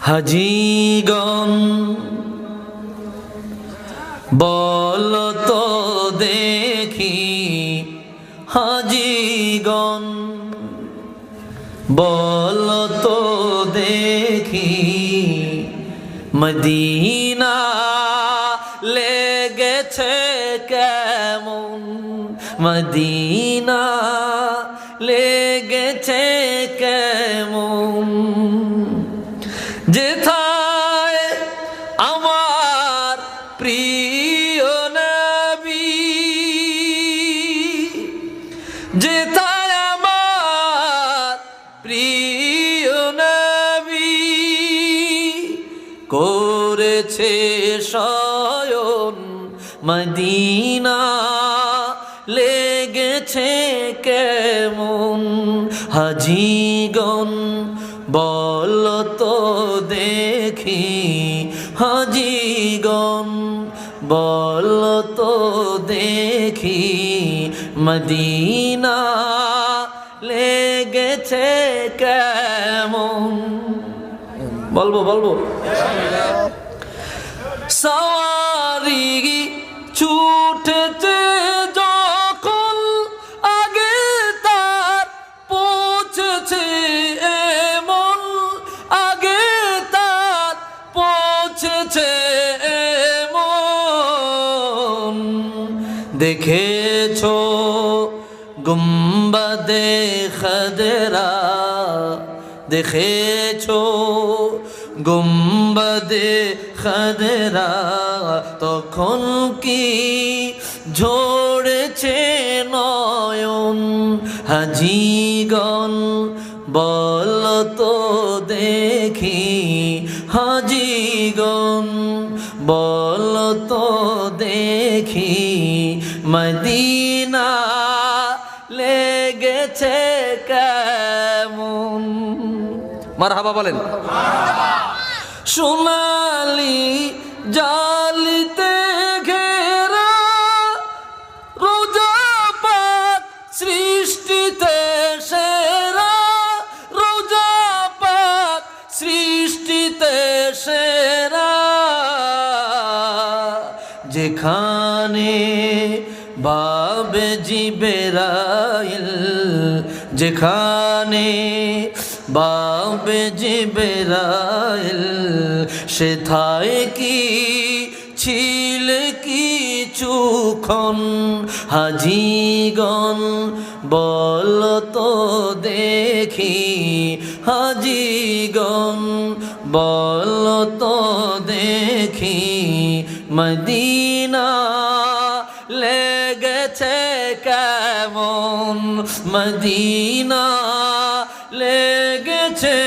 হাজিগণ বল তো দেখি হাজিগণ বল তো দেখি মদিনা লেগেছে কেমন? মদিনা লেগেছে যেথায় আমার প্রিয় নবী। যেথায় আমার প্রিয় করেছে শয়ন মদিনা লেগেছে কেমন হাজিগণ বল তো দেখি হাজিগণ বল তো দেখি মদিনা লেগেছে কেমন? বলব বলব। সওয়ারি পৌঁছেছে এমন। দেখেছ গুম্বাদে খদরা? দেখেছ গুম্বাদে খদরা? তখন কি ঝরেছে নয়ন? হাজিগণ, বল তো দেখি হাজিগণ বল তো দেখি মদিনা লেগেছে কেমন? মার হাবা বলেন সোনালি জালিতে যেখানে বাবে জিবেরাইল, যেখানে বাবে জিবেরাইল সেথায় কি, ছিল কিছুক্ষণ হাজিগণ, বল তো দেখি, হাজিগণ, বল তো দেখি মদিনা লেগেছে কেমন? মদিনা লেগেছে